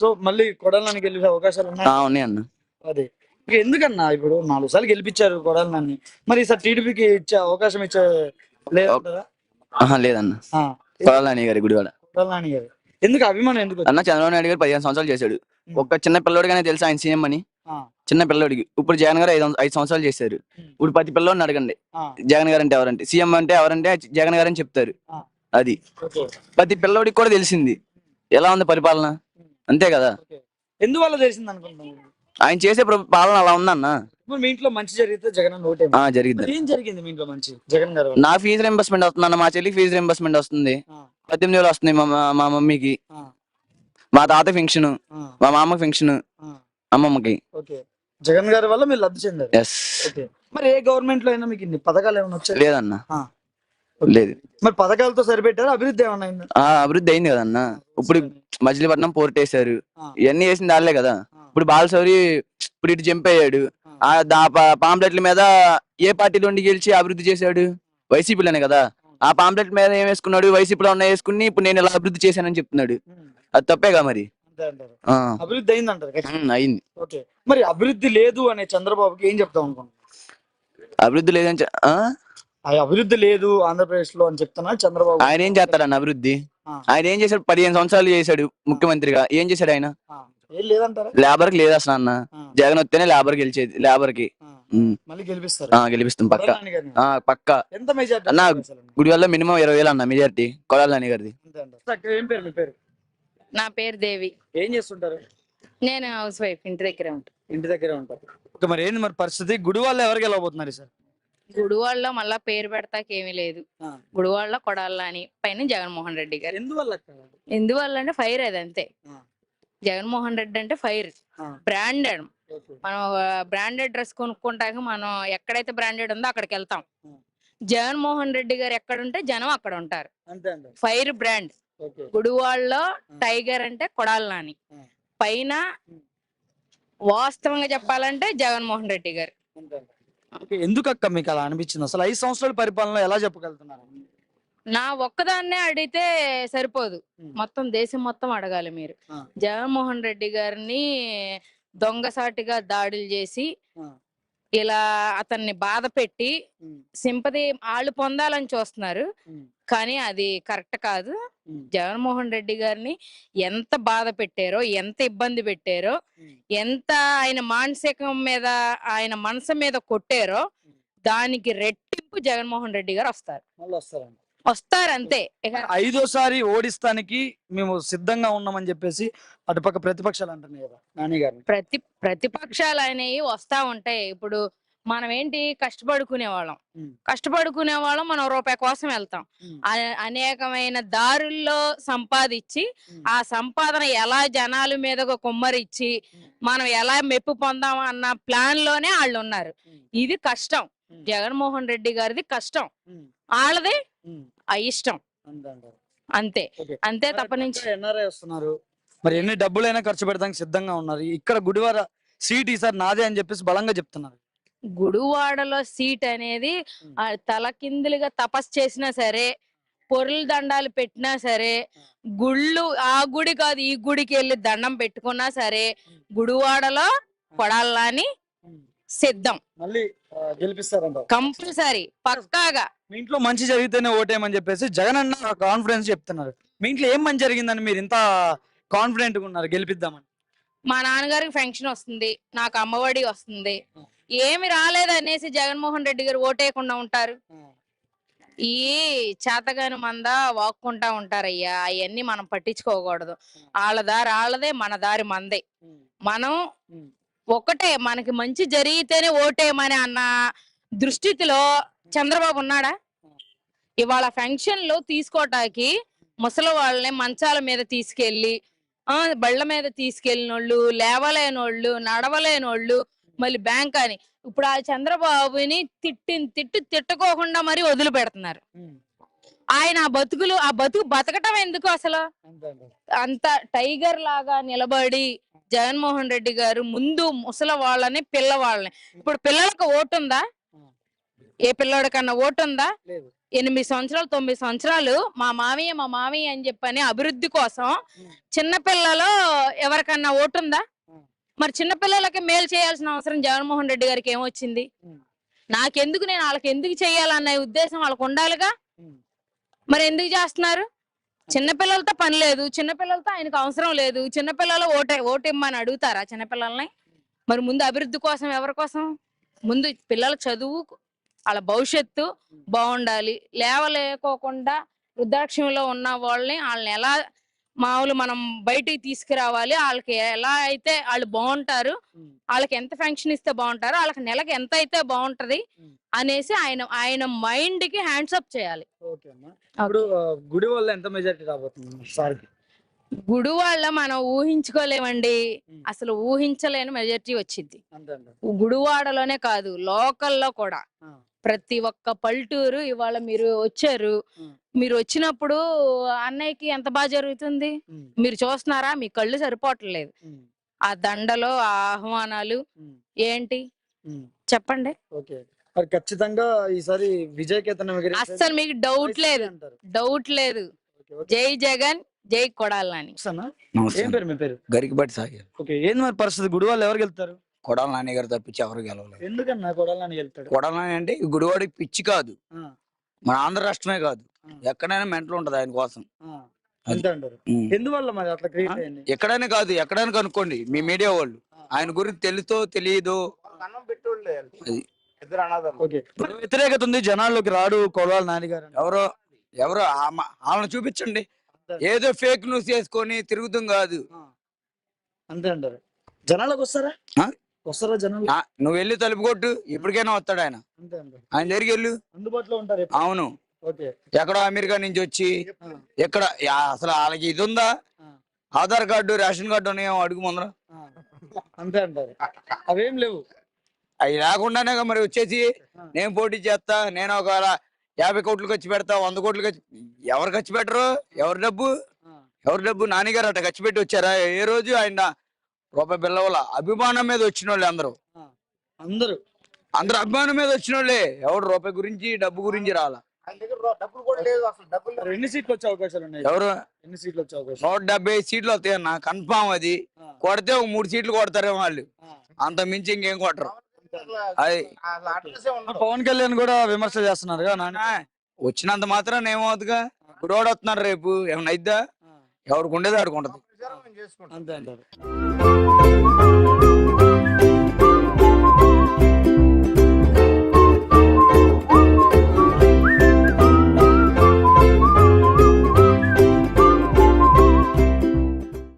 So మళ్ళీ కొడాలని గెలిచే అవకాశాలు ఉన్నాయి? అన్న. అదే. ఇక ఎందుకన్నా ఇప్పుడు నాలుగు సార్లు గెలిపించారు కొడాలని. మరి ఈసారి టీడీపీకి ఇచ్చే అవకాశం ఇచ్చే ఆహా లేదన్న. కొడాలని గారి గుడివాడ. కొడాలని గారు. ఎందుకు అభిమానం ఎందుకు అన్న చంద్రబాబు నాయుడు గారు పదిహేను సంవత్సరాలు చేశాడు. ఒక చిన్న పిల్లోడిగానే తెలుసు ఆయన సీఎం అని? చిన్న పిల్లోడికి. ఇప్పుడు జగన్ గారు ఐదు ఐదు సంవత్సరాలు చేశారు. ఇప్పుడు ప్రతి పిల్లోడిని అడగండి. జగన్ గారు అంటే ఎవరంటే సీఎం అంటే ఎవరంటే జగన్ గారు అని చెప్తారు. అది. ప్రతి పిల్లోడికి కూడా తెలిసింది. ఎలా ఉంది పరిపాలన? అంతే కదా. ఎందువల్ల తెలిసింది అనుకుంటున్నాను ఆయన చేసే పాలన అలా ఉందన్న. ఇప్పుడు మీ ఇంట్లో మంచి జరిగితే జగన్ అని ఓటే ఆ జరిగింది ఏం జరిగింది మీ ఇంట్లో మంచి? జగన్ గారు వల్ల? నా ఫీజు రింబర్స్మెంట్ వస్తుంది అన్న మా చెల్లికి ఫీజు రింబర్స్మెంట్ వస్తుంది. ఆ, పద్దెనిమిది వేలు వస్తుంది మా మా- మా మమ్మీకి. ఆ, మా తాత ఫంక్షన్ ఆ, మా మామ ఫంక్షన్ ఆ. అమ్మమ్మకి. ఓకే. జగన్ గారి వల్ల మీరు లబ్ధి చెందారు. Yes okay. మరి ఏ గవర్నమెంట్లో అయినా మీకు ఇన్ని పథకాలు ఏమైనా వచ్చాయి? లేదన్న. లేదు. మరి పథకాలతో సరిపెట్టారు? అభివృద్ధి ఏమైనా అయిందా? ఆ అభివృద్ధి అయింది కదన్న. ఇప్పుడు మచిలీపట్నం పోర్ట్ వేసారు ఇవన్నీ వేసింది వాళ్ళే కదా. ఇప్పుడు బాలసౌరి ఇప్పుడు ఇటు జంప్ అయ్యాడు. ఆ, పాంప్లెట్ల మీద ఏ పార్టీలో ఉండి గెలిచి అభివృద్ధి చేశాడు? వైసీపీలోనే కదా. ఆ పాంప్లెట్ మీద ఏం వేసుకున్నాడు? వైసీపీలో ఉన్న వేసుకుని ఇప్పుడు నేను ఇలా అభివృద్ధి చేశానని చెప్తున్నాడు. అది తప్పేగా మరి? అభివృద్ధి అయింది అంటారు అయింది. ఓకే. మరి అభివృద్ధి లేదు అనే చంద్రబాబుకి ఏం చెప్తాం అనుకుంటున్నాను అభివృద్ధి లేదని అభివృద్ధి లేదు ఆంధ్రప్రదేశ్లో అని చెప్తున్నా చంద్రబాబు. ఆయన ఏం చేస్తాడన్న అభివృద్ధి? ఆయన ఏం చేశాడు? పదిహేను సంవత్సరాలు చేశాడు ముఖ్యమంత్రిగా. ఏం చేశాడు ఆయన? ఆ, ఏం లేదంటారా? లేబర్కి లేదు అసలు అన్న? జగన్ వస్తేనే లేబర్ గెలిచేది లేబర్కి మళ్ళీ గెలిపిస్తారు. ఆ, గెలిపిస్తాం పక్క. ఎంత మెజార్టీ అన్నా, గుడి వల్ల మినిమం ఇరవై వేలు అన్న మెజార్టీ. కొడాలని గారిది. ఏం పేరు మీ పేరు? నా పేరు దేవి. ఏం చేస్తుంటారు? నేను హౌస్ వైఫ్ ఇంటి దగ్గరే ఉంటాను ఇంటి దగ్గరే ఉంటారు. ఓకే మరి ఏంది మరి పరిస్థితి? గుడి వాళ్ళు ఎవరు గెలవబోతున్నారు సార్? గుడివాడలో మళ్ళా పేరు పెడతాక ఏమీ లేదు. ఆ. గుడివాడలో కొడాల అని పైన జగన్మోహన్ రెడ్డి గారు. ఎందువల్ల? ఎందువల్ల అంటే ఫైర్ అది అంతే. జగన్మోహన్ రెడ్డి అంటే ఫైర్. బ్రాండెడ్. మనం బ్రాండెడ్ డ్రెస్ కొనుక్కుంటాక మనం ఎక్కడైతే బ్రాండెడ్ ఉందో అక్కడికి వెళ్తాం. జగన్మోహన్ రెడ్డి గారు ఎక్కడ ఉంటే జనం అక్కడ ఉంటారు ఫైర్ బ్రాండ్. గుడివాడలో టైగర్ అంటే కొడాల నాని ఆ. పైన. వాస్తవంగా చెప్పాలంటే జగన్మోహన్ రెడ్డి గారు. ఎందుకు అక్క మీకు అలా అనిపించింది? అసలు ఐదు సంవత్సరాల పరిపాలన ఎలా చెప్పగలుగుతున్నారు? నా ఒక్కదాన్నే అడిగితే సరిపోదు. మొత్తం దేశం మొత్తం అడగాలి మీరు. జగన్మోహన్ రెడ్డి గారిని దొంగసాటిగా దాడులు చేసి ఇలా అతన్ని బాధ పెట్టి సింపతి వాళ్ళు పొందాలని చూస్తున్నారు. కానీ అది కరెక్ట్ కాదు. జగన్మోహన్ రెడ్డి గారిని ఎంత బాధ పెట్టారో ఎంత ఇబ్బంది పెట్టారో. ఎంత ఆయన మానసికం మీద ఆయన మనసు మీద కొట్టారో దానికి రెట్టింపు జగన్మోహన్ రెడ్డి గారు వస్తారు. మళ్ళీ వస్తారండి వస్తారు అంతే ఇక ఐదోసారి ఓడిస్తానికి మేము సిద్ధంగా ఉన్నామని చెప్పేసి అటుపక్క ప్రతిపక్షాలు అంటున్నాయి కదా నాని గారిని. ప్రతి ప్రతిపక్షాలు అనేవి వస్తా ఉంటాయి. ఇప్పుడు మనం ఏంటి కష్టపడుకునే వాళ్ళం. కష్టపడుకునే వాళ్ళం మనం రూపాయి కోసం వెళ్తాం. అనేకమైన దారుల్లో సంపాదించి ఆ సంపాదన ఎలా జనాల మీదకు కుమ్మరిచ్చి మనం ఎలా మెప్పు పొందాం అన్న ప్లాన్లోనే వాళ్ళు ఉన్నారు ఇది కష్టం. జగన్మోహన్ రెడ్డి గారిది కష్టం. వాళ్ళది ఆ ఇష్టం. అంతే. అంతే తప్ప నుంచి ఎన్ఆర్ఐ వస్తున్నారు. మరి ఎన్ని డబ్బులైనా ఖర్చు పెడతానికి సిద్ధంగా ఉన్నారు. ఇక్కడ గుడివార సీట్ ఈసారి నాదే అని చెప్పేసి బలంగా చెప్తున్నారు. గుడివాడలో సీట్ అనేది తలకిందులుగా తపస్సు చేసినా సరే పొరుల దండాలు పెట్టినా సరే గుళ్ళు ఆ గుడి కాదు ఈ గుడికి వెళ్ళి దండం పెట్టుకున్నా సరే గుడివాడలో కొడాలని సిద్ధం. మళ్ళీ కంపల్సరీ పక్కాగా. మీ ఇంట్లో మంచి జరిగితేనే ఓటేయమని చెప్పేసి జగన్ అన్న కాన్ఫిడెన్స్ చెప్తున్నారు. మీ ఇంట్లో ఏం మంచి జరిగిందని మీరు ఇంత కాన్ఫిడెంట్గా ఉన్నారు గెలిపిద్దామని? మా నాన్నగారికి ఫంక్షన్ వస్తుంది నాకు అమ్మఒడి వస్తుంది. ఏమి రాలేదు అనేసి జగన్మోహన్ రెడ్డి గారు ఓటేయకుండా ఉంటారు. ఈ చేతగాని మంద వాక్కుంటా ఉంటారయ్యా అవన్నీ మనం పట్టించుకోకూడదు. వాళ్ళ దారి వాళ్ళదే మన దారి మందే. మనం ఒకటే మనకి మంచి జరిగితేనే ఓటేయమని అన్న దృష్టిలో చంద్రబాబు ఉన్నాడా ఇవాళ ఫంక్షన్లో తీసుకోటానికి ముసలి వాళ్ళని మంచాల మీద తీసుకెళ్ళి ఆ బళ్ళ మీద తీసుకెళ్ళినోళ్ళు లేవలేనోళ్ళు నడవలేనోళ్ళు మళ్ళీ బ్యాంక్ అని ఇప్పుడు ఆ చంద్రబాబుని తిట్టి తిట్టి తిట్టుకోకుండా మరి వదిలిపెడుతున్నారు ఉమ్. ఆయన ఆ బతుకులు ఆ బతుకు బతకటం ఎందుకు అసలు. అంత టైగర్ లాగా నిలబడి జగన్మోహన్ రెడ్డి గారు ముందు ముసలి వాళ్ళని పిల్లవాళ్ళని. ఇప్పుడు పిల్లలకు ఓటు ఉందా? ఏ పిల్లోడికన్నా ఓటు ఉందా? ఎనిమిది సంవత్సరాలు తొమ్మిది సంవత్సరాలు మా మామయ్య మా మామయ్య అని చెప్పని అభివృద్ధి కోసం చిన్నపిల్లలో ఎవరికన్నా ఓటు ఉందా? మరి చిన్నపిల్లలకి మేలు చేయాల్సిన అవసరం జగన్మోహన్ రెడ్డి గారికి ఏమొచ్చింది. నాకెందుకు నేను వాళ్ళకి ఎందుకు చేయాలన్న ఉద్దేశం వాళ్ళకు ఉండాలిగా. మరి ఎందుకు చేస్తున్నారు? చిన్నపిల్లలతో పని లేదు చిన్నపిల్లలతో ఆయనకు అవసరం లేదు చిన్నపిల్లలు ఓటే ఓటిమ్మని అడుగుతారా చిన్నపిల్లల్ని మరి ముందు అభివృద్ధి కోసం ఎవరి కోసం ముందు పిల్లల చదువు వాళ్ళ భవిష్యత్తు బాగుండాలి లేవలేకోకుండా వృద్ధాక్షంలో ఉన్న వాళ్ళని వాళ్ళని ఎలా మామూలు మనం బయటికి తీసుకురావాలి వాళ్ళకి ఎలా అయితే వాళ్ళు బాగుంటారు. వాళ్ళకి ఎంత ఫంక్షన్ ఇస్తే బాగుంటారో వాళ్ళకి నెలకి ఎంత అయితే బాగుంటది. అనేసి ఆయన ఆయన మైండ్కి హ్యాండ్స్ అప్ చేయాలి ఇప్పుడు గుడి వల్ల ఎంత మెజారిటీ రాబోతుంది గుడి వాళ్ళ మనం ఊహించుకోలేమండి. అసలు ఊహించలేని మెజారిటీ వచ్చింది. గుడివాడలోనే కాదు లోకల్లో కూడా. ప్రతి ఒక్క పల్లెటూరు ఇవాళ మీరు వచ్చారు. మీరు వచ్చినప్పుడు అన్నయ్యకి ఎంత బాగా జరుగుతుంది? మీరు చూస్తున్నారా? మీ కళ్ళు సరిపోవట్లేదు. ఆ దండలో ఆ ఆహ్వానాలు ఏంటి. చెప్పండి. ఓకే. మరి ఖచ్చితంగా ఈసారి విజయ్ కేతనం అస్సలు మీకు డౌట్ లేదు. అంటారు. డౌట్ లేదు. జై జగన్ జై కొడాలని. ఏం పేరు మీ పేరు? గరికిబడి సాగారు. ఓకే ఏంది మరి పరిస్థితి? గుడి వాళ్ళు ఎవరు వెళ్తారు కొడాల నాని గారు తప్పించి ఎవరు గెలవలేదు. ఎందుకన్నా కొడాలని వెళ్తాడు కొడాల నాని అంటే గుడివాడికి పిచ్చి కాదు. మన ఆంధ్ర రాష్ట్రమే కాదు. ఎక్కడైనా మెంటల్ ఉంటది ఆయన కోసం. ఎందువల్ల మరి అట్లా ఎక్కడైనా కాదు ఎక్కడైనా కనుక్కోండి. మీ మీడియా వాళ్ళు. ఆయన గురించి తెలుసో తెలియదు అది. ఓకే. వ్యతిరేకత ఉంది? జనాల్లోకి రాడు కొడాలి నాని గారు అని. ఎవరో ఎవరో ఆమ- వాళ్ళని చూపించండి. ఏదో ఫేక్ న్యూస్ చేసుకొని తిరుగుతాం కాదు. అంతే అంటారు. జనాలకు వస్తారా? ఆ? వస్తారా జనాలు? నువ్వు వెళ్ళి తలుపు కొట్టు ఇప్పటికైనా వస్తాడు ఆయన. అంతే అంటారు. ఆయన దగ్గరికి వెళ్ళు. అందుబాటులో ఉంటారు ఎప్పుడు. అవును. ఓకే. ఎక్కడో అమెరికా నుంచి వచ్చి ఆ, ఎక్కడ యా, అసలు వాళ్ళకి ఇది ఉందా? ఆ, ఆధార్ కార్డు రేషన్ కార్డు ఉన్నాయో అడుగు ముందర. ఆ. అంతే అంటారు. అవేం లేవు. అవి లేకుండానే మరి వచ్చేసి నేను పోటీ చేస్తా నేను ఒక యాభై కోట్లు ఖర్చు పెడతా వంద కోట్లు ఖర్చు ఎవరు ఖర్చు పెట్టరు? ఎవరి డబ్బు? ఎవరి డబ్బు? నాన్నగారు అట్ట ఖర్చు పెట్టి వచ్చారా? ఏ రోజు ఆయన రూపాయి బిల్లవల అభిమానం మీద వచ్చిన వాళ్ళు అందరూ. అందరూ. అందరూ అభిమానం మీద వచ్చిన వాళ్ళే. ఎవడు రూపాయి గురించి డబ్బు గురించి రాలా. ఎన్ని సీట్లు వచ్చే అవకాశాలు ఉన్నాయి? ఎవరు? ఎన్ని సీట్లు వచ్చే అవకాశం నూట డెబ్బై సీట్లు వస్తాయన్న. కన్ఫామ్ అది. కొడితే ఒక మూడు సీట్లు కొడతారేమో వాళ్ళు. అంత మించి ఇంకేం కొట్టరు. పవన్ కళ్యాణ్ కూడా విమర్శ చేస్తున్నారు వచ్చినంత మాత్రం ఏమవుతుందిగా గుడివాడు వస్తున్నారు రేపు. ఏమన్నా అయిద్దా? ఎవరికి ఉండేది ఆడుకుంటది అంతే అంటారు.